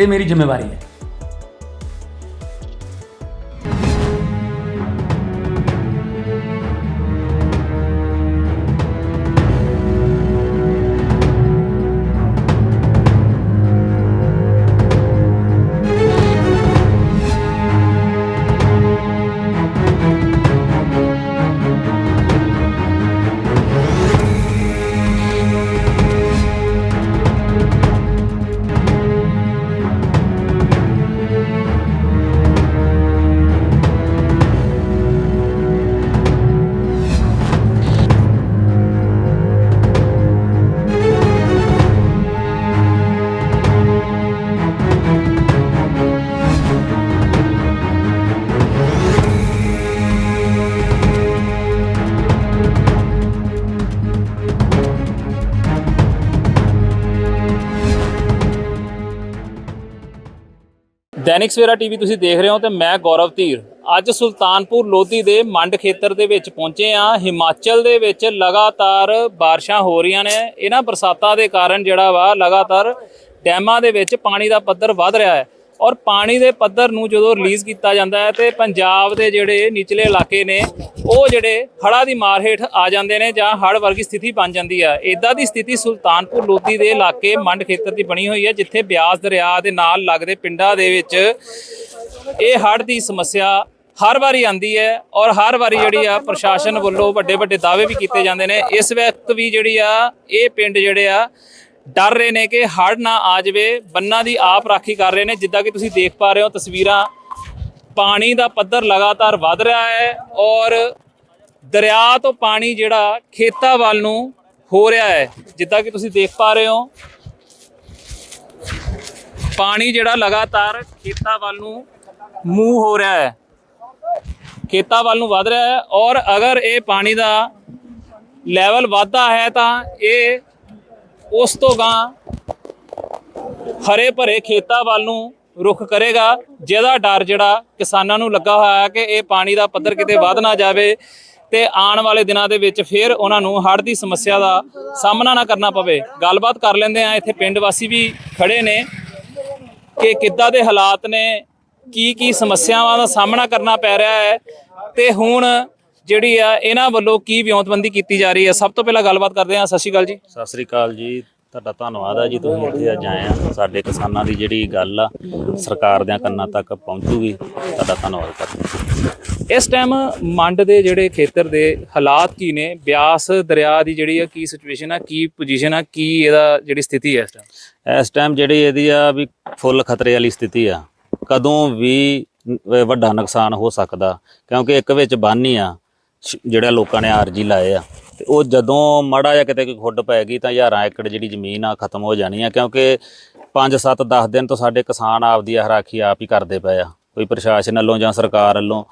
ਇਹ ਮੇਰੀ ਜ਼ਿੰਮੇਵਾਰੀ ਹੈ। ਦੈਨਿਕ ਸਵੇਰਾ ਟੀਵੀ ਤੁਸੀਂ ਦੇਖ ਰਹੇ ਹੋ ਤੇ ਮੈਂ ਗੌਰਵ ਧੀਰ। ਅੱਜ ਸੁਲਤਾਨਪੁਰ ਲੋਧੀ ਦੇ ਮੰਡ ਖੇਤਰ ਦੇ ਵਿੱਚ ਪਹੁੰਚੇ ਆ ਹਿਮਾਚਲ ਦੇ ਵਿੱਚ ਲਗਾਤਾਰ ਬਾਰਿਸ਼ਾਂ ਹੋ ਰਹੀਆਂ ਨੇ। ਇਹਨਾਂ ਬਰਸਾਤਾਂ ਦੇ ਕਾਰਨ ਜਿਹੜਾ ਵਾ, ਲਗਾਤਾਰ ਡੈਮਾਂ ਦੇ ਵਿੱਚ ਪਾਣੀ ਦਾ ਪੱਧਰ ਵੱਧ ਰਿਹਾ ਹੈ। ਔਰ ਪਾਣੀ ਦੇ ਪੱਧਰ ਨੂੰ ਜਦੋਂ ਰਿਲੀਜ਼ ਕੀਤਾ ਜਾਂਦਾ ਹੈ ਤੇ ਪੰਜਾਬ ਦੇ ਜਿਹੜੇ ਨਿਚਲੇ ਇਲਾਕੇ ਨੇ, ਉਹ ਜਿਹੜੇ ਹੜ੍ਹਾਂ ਦੀ ਮਾਰ ਹੇਠ ਆ ਜਾਂਦੇ ਨੇ ਜਾਂ ਹੜ੍ਹ ਵਰਗੀ ਸਥਿਤੀ ਬਣ ਜਾਂਦੀ ਆ। ਇਦਾਂ ਦੀ ਸਥਿਤੀ ਸੁਲਤਾਨਪੁਰ ਲੋਧੀ ਦੇ ਇਲਾਕੇ ਮੰਡ ਖੇਤਰ ਦੀ ਬਣੀ ਹੋਈ ਹੈ, ਜਿੱਥੇ ਬਿਆਸ ਦਰਿਆ ਦੇ ਨਾਲ ਲੱਗਦੇ ਪਿੰਡਾਂ ਦੇ ਵਿੱਚ ਇਹ ਹੜ੍ਹ ਦੀ ਸਮੱਸਿਆ ਹਰ ਵਾਰੀ ਆਂਦੀ ਹੈ ਔਰ ਹਰ ਵਾਰੀ ਜਿਹੜੀ ਆ ਪ੍ਰਸ਼ਾਸਨ ਵੱਲੋਂ ਵੱਡੇ ਵੱਡੇ ਦਾਅਵੇ ਵੀ ਕੀਤੇ ਜਾਂਦੇ ਨੇ। ਇਸ ਵਕਤ ਵੀ ਜਿਹੜੀ ਆ, ਇਹ ਪਿੰਡ ਜਿਹੜੇ ਆ ਡਰ ਰਹੇ ਨੇ ਕਿ ਹੜ੍ਹ ਨਾ ਆ ਜਾਵੇ, ਬੰਨਾਂ ਦੀ ਆਪ ਰਾਖੀ ਕਰ ਰਹੇ ਨੇ। ਜਿੱਦਾਂ ਕਿ ਤੁਸੀਂ ਦੇਖ ਪਾ ਰਹੇ ਹੋ, ਤਸਵੀਰਾਂ ਪਾਣੀ ਦਾ ਪੱਧਰ ਲਗਾਤਾਰ ਵੱਧ ਰਿਹਾ ਹੈ ਔਰ ਦਰਿਆ ਤੋਂ ਪਾਣੀ ਜਿਹੜਾ ਖੇਤਾਂ ਵੱਲ ਨੂੰ ਹੋ ਰਿਹਾ ਹੈ। ਜਿੱਦਾਂ ਕਿ ਤੁਸੀਂ ਦੇਖ ਪਾ ਰਹੇ ਹੋ, ਪਾਣੀ ਜਿਹੜਾ ਲਗਾਤਾਰ ਖੇਤਾਂ ਵੱਲ ਨੂੰ ਮੂੰਹ ਹੋ ਰਿਹਾ ਹੈ। ਖੇਤਾਂ ਵੱਲ ਨੂੰ ਵਧ ਰਿਹਾ ਹੈ ਔਰ ਅਗਰ ਇਹ ਪਾਣੀ ਦਾ ਲੈਵਲ ਵਧਦਾ ਹੈ ਤਾਂ ਇਹ ਉਸ ਤੋਂ ਗਾਂ ਹਰੇ ਭਰੇ ਖੇਤਾਂ ਵੱਲ ਨੂੰ ਰੁਖ ਕਰੇਗਾ, ਜਿਹਦਾ ਡਰ ਜਿਹੜਾ ਕਿਸਾਨਾਂ ਨੂੰ ਲੱਗਾ ਹੋਇਆ ਹੈ ਕਿ ਇਹ ਪਾਣੀ ਦਾ ਪੱਧਰ ਕਿਤੇ ਵੱਧ ਨਾ ਜਾਵੇ ਤੇ ਆਉਣ ਵਾਲੇ ਦਿਨਾਂ ਦੇ ਵਿੱਚ ਫਿਰ ਉਹਨਾਂ ਨੂੰ ਹੜ੍ਹ ਦੀ ਸਮੱਸਿਆ ਦਾ ਸਾਹਮਣਾ ਨਾ ਕਰਨਾ ਪਵੇ। ਗੱਲਬਾਤ ਕਰ ਲੈਂਦੇ ਆ ਇੱਥੇ ਪਿੰਡ ਵਾਸੀ ਵੀ ਖੜੇ ਨੇ ਕਿ ਕਿੱਦਾਂ ਦੇ ਹਾਲਾਤ ਨੇ ਕੀ ਕੀ ਸਮੱਸਿਆਵਾਂ ਦਾ ਸਾਹਮਣਾ ਕਰਨਾ ਪੈ ਰਿਹਾ ਹੈ ਤੇ ਹੁਣ ਜਿਹੜੀ ਆ ਇਹਨਾਂ ਵੱਲੋਂ ਕੀ ਵਿਉਂਤਬੰਦੀ ਕੀਤੀ ਜਾ ਰਹੀ ਹੈ? ਸਭ ਤੋਂ ਪਹਿਲਾਂ ਗੱਲਬਾਤ ਕਰਦੇ ਹਾਂ। ਸਤਿ ਸ਼੍ਰੀ ਅਕਾਲ ਜੀ। ਸਤਿ ਸ੍ਰੀ ਅਕਾਲ ਜੀ। ਤੁਹਾਡਾ ਧੰਨਵਾਦ ਹੈ ਜੀ ਤੁਸੀਂ ਇੱਥੇ ਅੱਜ ਆਏ ਆ। ਸਾਡੇ ਕਿਸਾਨਾਂ ਦੀ ਜਿਹੜੀ ਗੱਲ ਆ ਸਰਕਾਰ ਦੇ ਕੰਨਾਂ ਤੱਕ ਪਹੁੰਚੂਗੀ। ਤੁਹਾਡਾ ਧੰਨਵਾਦ ਕਰਦੇ। ਇਸ ਟਾਈਮ ਮੰਡ ਦੇ ਜਿਹੜੇ ਖੇਤਰ ਦੇ ਹਾਲਾਤ ਕੀ ਨੇ? ਬਿਆਸ ਦਰਿਆ ਦੀ ਜਿਹੜੀ ਆ ਕੀ ਸਿਚੁਏਸ਼ਨ ਆ? ਕੀ ਪੋਜੀਸ਼ਨ ਆ? ਕੀ ਇਹਦਾ ਜਿਹੜੀ ਸਥਿਤੀ ਹੈ ਇਸ ਟਾਈਮ? ਇਸ ਟਾਈਮ ਜਿਹੜੀ ਇਹਦੀ ਆ ਵੀ ਫੁੱਲ ਖਤਰੇ ਵਾਲੀ ਸਥਿਤੀ ਆ। ਕਦੋਂ ਵੀ ਵੱਡਾ ਨੁਕਸਾਨ ਹੋ ਸਕਦਾ ਕਿਉਂਕਿ ਇੱਕ ਵਿੱਚ ਬੰਨ ਹੀ ਆ। ਜਿਹੜਾ ਲੋਕਾਂ ਨੇ ਆਰਜੀ ਲਾਏ ਆ। ਤੇ ਉਹ ਜਦੋਂ ਮਾੜਾ ਜਿਹਾ ਕਿਤੇ ਕੋਈ ਖੁੱਡ ਪੈ ਗਈ ਤਾਂ ਹਜ਼ਾਰਾਂ ਏਕੜ ਜਿਹੜੀ ਜ਼ਮੀਨ ਆ ਖਤਮ ਹੋ ਜਾਣੀ ਆ ਕਿਉਂਕਿ 5 7 10 ਦਿਨ ਤੋਂ ਸਾਡੇ ਕਿਸਾਨ ਆਪਦੀ ਹਰਾਖੀ ਆਪ ਹੀ ਕਰਦੇ ਪਏ ਆ। ਕੋਈ ਪ੍ਰਸ਼ਾਸਨ ਵੱਲੋਂ ਜਾਂ ਸਰਕਾਰ ਵੱਲੋਂ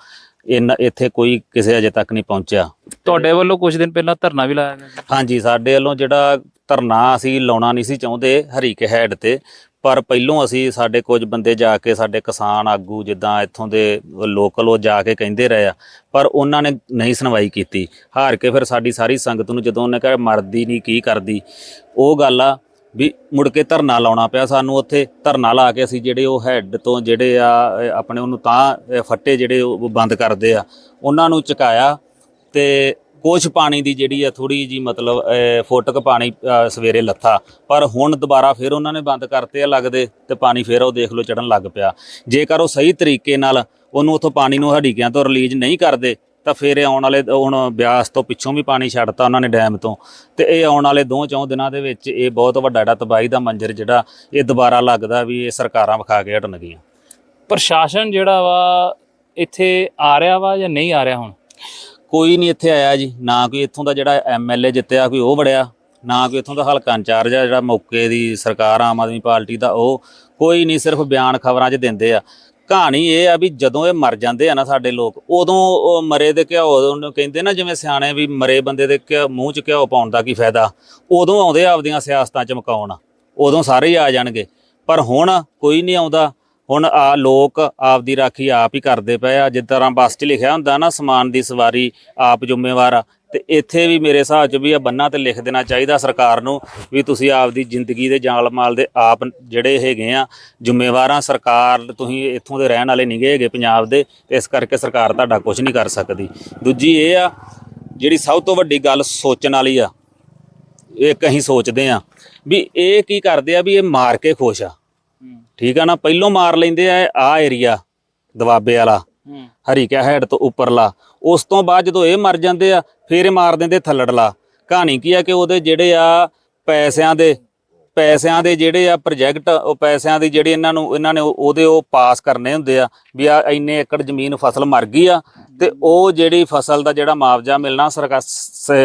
ਇਨ ਇੱਥੇ ਕੋਈ ਕਿਸੇ ਅਜੇ ਤੱਕ ਨਹੀਂ ਪਹੁੰਚਿਆ। ਤੁਹਾਡੇ ਵੱਲੋਂ ਕੁਝ ਦਿਨ ਪਹਿਲਾਂ ਧਰਨਾ ਵੀ ਲਾਇਆ ਗਿਆ ਹਾਂਜੀ ਸਾਡੇ ਵੱਲੋਂ ਜਿਹੜਾ ਧਰਨਾ ਅਸੀਂ ਲਾਉਣਾ ਨਹੀਂ ਸੀ ਚਾਹੁੰਦੇ ਹਰੀਕੇ ਹੈਡ ਤੇ ਪਰ ਪਹਿਲੋਂ ਅਸੀਂ ਸਾਡੇ ਕੁਝ ਬੰਦੇ ਜਾ ਕੇ ਸਾਡੇ ਕਿਸਾਨ ਆਗੂ ਜਿੱਦਾਂ ਇੱਥੋਂ ਦੇ ਲੋਕਲ ਉਹ ਜਾ ਕੇ ਕਹਿੰਦੇ ਰਹੇ ਆ, ਪਰ ਉਹਨਾਂ ਨੇ ਨਹੀਂ ਸੁਣਵਾਈ ਕੀਤੀ। ਹਾਰ ਕੇ ਫਿਰ ਸਾਡੀ ਸਾਰੀ ਸੰਗਤ ਨੂੰ ਜਦੋਂ ਉਹਨੇ ਕਿਹਾ ਮਰਦੀ ਨਹੀਂ ਕੀ ਕਰਦੀ, ਉਹ ਗੱਲ ਆ ਵੀ ਮੁੜ ਕੇ ਧਰਨਾ ਲਾਉਣਾ ਪਿਆ ਸਾਨੂੰ ਉੱਥੇ, ਧਰਨਾ ਲਾ ਕੇ ਅਸੀਂ ਜਿਹੜੇ ਉਹ ਹੈੱਡ ਤੋਂ ਜਿਹੜੇ ਆ ਆਪਣੇ ਉਹਨੂੰ ਤਾਂ ਫੱਟੇ ਜਿਹੜੇ ਉਹ ਬੰਦ ਕਰਦੇ ਆ, ਉਹਨਾਂ ਨੂੰ ਚੁਕਾਇਆ ਤੇ ਕੁਛ ਪਾਣੀ ਦੀ ਜਿਹੜੀ ਆ ਥੋੜੀ ਜੀ ਮਤਲਬ ਅਹ, ਪਾਣੀ ਸਵੇਰੇ ਲੱਥਾ। ਪਰ ਹੁਣ ਦੁਬਾਰਾ ਫਿਰ ਉਹਨਾਂ ਨੇ ਬੰਦ ਕਰਤੇ ਆ ਲੱਗਦੇ ਤੇ ਪਾਣੀ ਫਿਰ ਉਹ ਦੇਖ ਲਓ ਚੜਨ ਲੱਗ ਪਿਆ। ਜੇਕਰ ਉਹ ਸਹੀ ਤਰੀਕੇ ਨਾਲ ਉਹਨੂੰ ਉੱਥੋਂ ਪਾਣੀ ਨੂੰ ਹੜੀਕਿਆਂ ਤੋਂ ਰਿਲੀਜ਼ ਨਹੀਂ ਕਰਦੇ ਤਾਂ ਫਿਰ ਇਹ ਆਉਣ ਵਾਲੇ ਹੁਣ ਬਿਆਸ ਤੋਂ ਪਿੱਛੋਂ ਵੀ ਪਾਣੀ ਛੱਡਤਾ ਉਹਨਾਂ ਨੇ ਡੈਮ ਤੋਂ। ਤੇ ਇਹ ਆਉਣ ਵਾਲੇ ਦੋ ਚੌਂ ਦਿਨਾਂ ਦੇ ਵਿੱਚ ਇਹ ਬਹੁਤ ਵੱਡਾ ਜਿਹੜਾ ਤਬਾਹੀ ਦਾ ਮੰਜ਼ਰ ਜਿਹੜਾ ਇਹ ਦੁਬਾਰਾ ਲੱਗਦਾ ਵੀ ਇਹ ਸਰਕਾਰਾਂ ਵਿਖਾ ਕੇ ਹਟਣਗੀਆਂ। ਪ੍ਰਸ਼ਾਸਨ ਜਿਹੜਾ ਵਾ ਇੱਥੇ ਆ ਰਿਹਾ ਵਾ ਜਾਂ ਨਹੀਂ ਆ ਰਿਹਾ ਹੁਣ? ਕੋਈ ਨਹੀਂ ਇੱਥੇ ਆਇਆ ਜੀ, ਨਾ ਕੋਈ ਇੱਥੋਂ ਦਾ ਜਿਹੜਾ ਐਮਐਲਏ ਜਿੱਤਿਆ, ਕੋਈ ਉਹ ਵੜਿਆ, ਨਾ ਕੋਈ ਇੱਥੋਂ ਦਾ ਹਲਕਾ ਇੰਚਾਰਜ ਆ ਜਿਹੜਾ ਮੌਕੇ ਦੀ ਸਰਕਾਰ ਆਮ ਆਦਮੀ ਪਾਰਟੀ ਦਾ, ਉਹ ਕੋਈ ਨਹੀਂ ਸਿਰਫ ਬਿਆਨ ਖਬਰਾਂ 'ਚ ਦਿੰਦੇ ਆ। ਕਹਾਣੀ ਇਹ ਆ ਵੀ ਜਦੋਂ ਇਹ ਮਰ ਜਾਂਦੇ ਆ ਨਾ ਸਾਡੇ ਲੋਕ, ਉਦੋਂ ਉਹ ਮਰੇ ਦੇ ਘਿਓ, ਉਹਨੂੰ ਕਹਿੰਦੇ ਨਾ ਜਿਵੇਂ ਸਿਆਣੇ ਵੀ ਮਰੇ ਬੰਦੇ ਦੇ ਘਿਓ, ਮੂੰਹ 'ਚ ਘਿਓ ਪਾਉਣ ਦਾ ਕੀ ਫਾਇਦਾ? ਉਦੋਂ ਆਉਂਦੇ ਆ ਆਪਦੀਆਂ ਸਿਆਸਤਾਂ 'ਚ ਚਮਕਾਉਣ, ਉਦੋਂ ਸਾਰੇ ਹੀ ਆ ਜਾਣਗੇ। ਪਰ ਹੁਣ ਕੋਈ ਨਹੀਂ ਆਉਂਦਾ ਹੁਣ ਆ ਲੋਕ ਆਪਦੀ ਰਾਖੀ ਆਪ ਹੀ ਕਰਦੇ ਪਏ ਆ ਜਿਸ ਤਰ੍ਹਾਂ ਬੱਸ 'ਚ ਲਿਖਿਆ ਹੁੰਦਾ ਨਾ, ਸਮਾਨ ਦੀ ਸਵਾਰੀ ਆਪ ਜ਼ਿੰਮੇਵਾਰ ਆ। ਤੇ ਇੱਥੇ ਵੀ ਮੇਰੇ ਹਿਸਾਬ 'ਚ ਵੀ ਆ ਬੰਨਾਂ ਤੇ ਲਿਖ ਦੇਣਾ ਚਾਹੀਦਾ ਸਰਕਾਰ ਨੂੰ ਵੀ ਤੁਸੀਂ ਆਪਦੀ ਜ਼ਿੰਦਗੀ ਦੇ ਜਾਲ ਮਾਲ ਦੇ ਆਪ ਜਿਹੜੇ ਹੈਗੇ ਆ, ਜ਼ਿੰਮੇਵਾਰਾਂ ਸਰਕਾਰ ਤੁਸੀਂ ਇੱਥੋਂ ਦੇ ਰਹਿਣ ਵਾਲੇ ਨਹੀਂ ਹੈਗੇ ਪੰਜਾਬ ਦੇ, ਤੇ ਇਸ ਕਰਕੇ ਸਰਕਾਰ ਤੁਹਾਡਾ ਕੁਝ ਨਹੀਂ ਕਰ ਸਕਦੀ। ਦੂਜੀ ਇਹ ਆ, ਜਿਹੜੀ ਸਭ ਤੋਂ ਵੱਡੀ ਗੱਲ ਸੋਚਣ ਵਾਲੀ ਆ ਇੱਕ ਅਸੀਂ ਸੋਚਦੇ ਆ, ਵੀ ਇਹ ਕੀ ਕਰਦੇ ਆ, ਵੀ ਇਹ ਮਾਰ ਕੇ ਖੁਸ਼ ਆ। ਠੀਕ ਆ ਨਾ ਪਹਿਲੋਂ ਮਾਰ ਲੈਂਦੇ ਆ ਆ ਏਰੀਆ ਦਵਾਬੇ ਵਾਲਾ ਹਰੀਕਾ ਹੈਡ ਤੋਂ ਉੱਪਰਲਾ। ਉਸ ਤੋਂ ਬਾਅਦ ਜਦੋਂ ਇਹ ਮਰ ਜਾਂਦੇ ਆ ਫਿਰ ਇਹ ਮਾਰ ਦਿੰਦੇ ਥੱਲੜਲਾ। ਕਹਾਣੀ ਕੀ ਆ ਕਿ ਉਹਦੇ ਜਿਹੜੇ ਆ ਪੈਸਿਆਂ ਦੇ ਪੈਸਿਆਂ ਦੇ ਜਿਹੜੇ ਆ ਪ੍ਰੋਜੈਕਟ ਉਹ ਪੈਸਿਆਂ ਦੀ ਜਿਹੜੀ ਇਹਨਾਂ ਨੂੰ ਇਹਨਾਂ ਨੇ ਉਹ- ਉਹਦੇ ਉਹ ਪਾਸ ਕਰਨੇ ਹੁੰਦੇ ਆ ਵੀ ਆ ਇੰਨੇ ਏਕੜ ਜ਼ਮੀਨ ਫਸਲ ਮਰ ਗਈ ਆ ਤੇ ਉਹ ਜਿਹੜੀ ਫਸਲ ਦਾ ਜਿਹੜਾ ਮੁਆਵਜ਼ਾ ਮਿਲਣਾ ਸਰਕਾਰ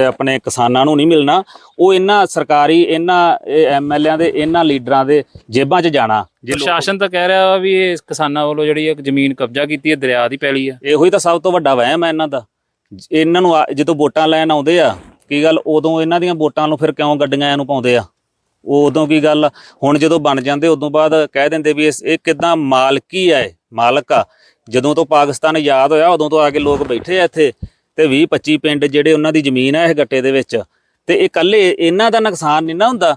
ਆਪਣੇ ਕਿਸਾਨਾਂ ਨੂੰ ਨਹੀਂ ਮਿਲਣਾ ਉਹ ਇਹਨਾਂ ਸਰਕਾਰੀ ਇਹਨਾਂ ਐਮਐਲਏਆਂ ਦੇ ਇਹਨਾਂ ਲੀਡਰਾਂ ਦੇ ਜੇਬਾਂ 'ਚ ਜਾਣਾ। ਪ੍ਰਸ਼ਾਸਨ ਤਾਂ ਕਹਿ ਰਿਹਾ ਵਾ ਇਹ ਕਿਸਾਨਾਂ ਵੱਲੋਂ ਜਿਹੜੀ ਇੱਕ ਜ਼ਮੀਨ ਕਬਜ਼ਾ ਕੀਤੀ ਹੈ ਦਰਿਆ ਦੀ ਪੈਲੀ ਆ। ਇਹੋ ਹੀ ਤਾਂ ਸਭ ਤੋਂ ਵੱਡਾ ਵਹਿਮ ਹੈ ਇਹਨਾਂ ਦਾ। ਇਹਨਾਂ ਨੂੰ ਜਦੋਂ ਵੋਟਾਂ ਲੈਣ ਆਉਂਦੇ ਆ ਕੀ ਗੱਲ? ਉਦੋਂ ਇਹਨਾਂ ਦੀਆਂ ਵੋਟਾਂ ਨੂੰ ਫਿਰ ਕਿਉਂ ਗੱਡੀਆਂ ਇਹਨੂੰ ਪਾਉਂਦੇ ਆ? ਉਹ ਉਦੋਂ ਕੀ ਗੱਲ? ਹੁਣ ਜਦੋਂ ਬਣ ਜਾਂਦੇ ਉਦੋਂ ਬਾਅਦ ਕਹਿ ਦਿੰਦੇ ਵੀ ਇਹ ਕਿਦਾਂ ਮਾਲਕੀ ਆ ਇਹ? ਮਾਲਕ ਆ। ਜਦੋਂ ਤੋਂ ਪਾਕਿਸਤਾਨ ਆਜ਼ਾਦ ਹੋਇਆ, ਉਦੋਂ ਤੋਂ ਆ ਕੇ ਲੋਕ ਬੈਠੇ ਆ ਇੱਥੇ ਤੇ 20 25 ਪਿੰਡ ਜਿਹੜੇ ਉਹਨਾਂ ਦੀ ਜ਼ਮੀਨ ਆ ਇਹ ਗੱਟੇ ਦੇ ਵਿੱਚ, ਤੇ ਇਹ ਇਕੱਲੇ ਇਹਨਾਂ ਦਾ ਨੁਕਸਾਨ ਨਹੀਂ ਨਾ ਹੁੰਦਾ।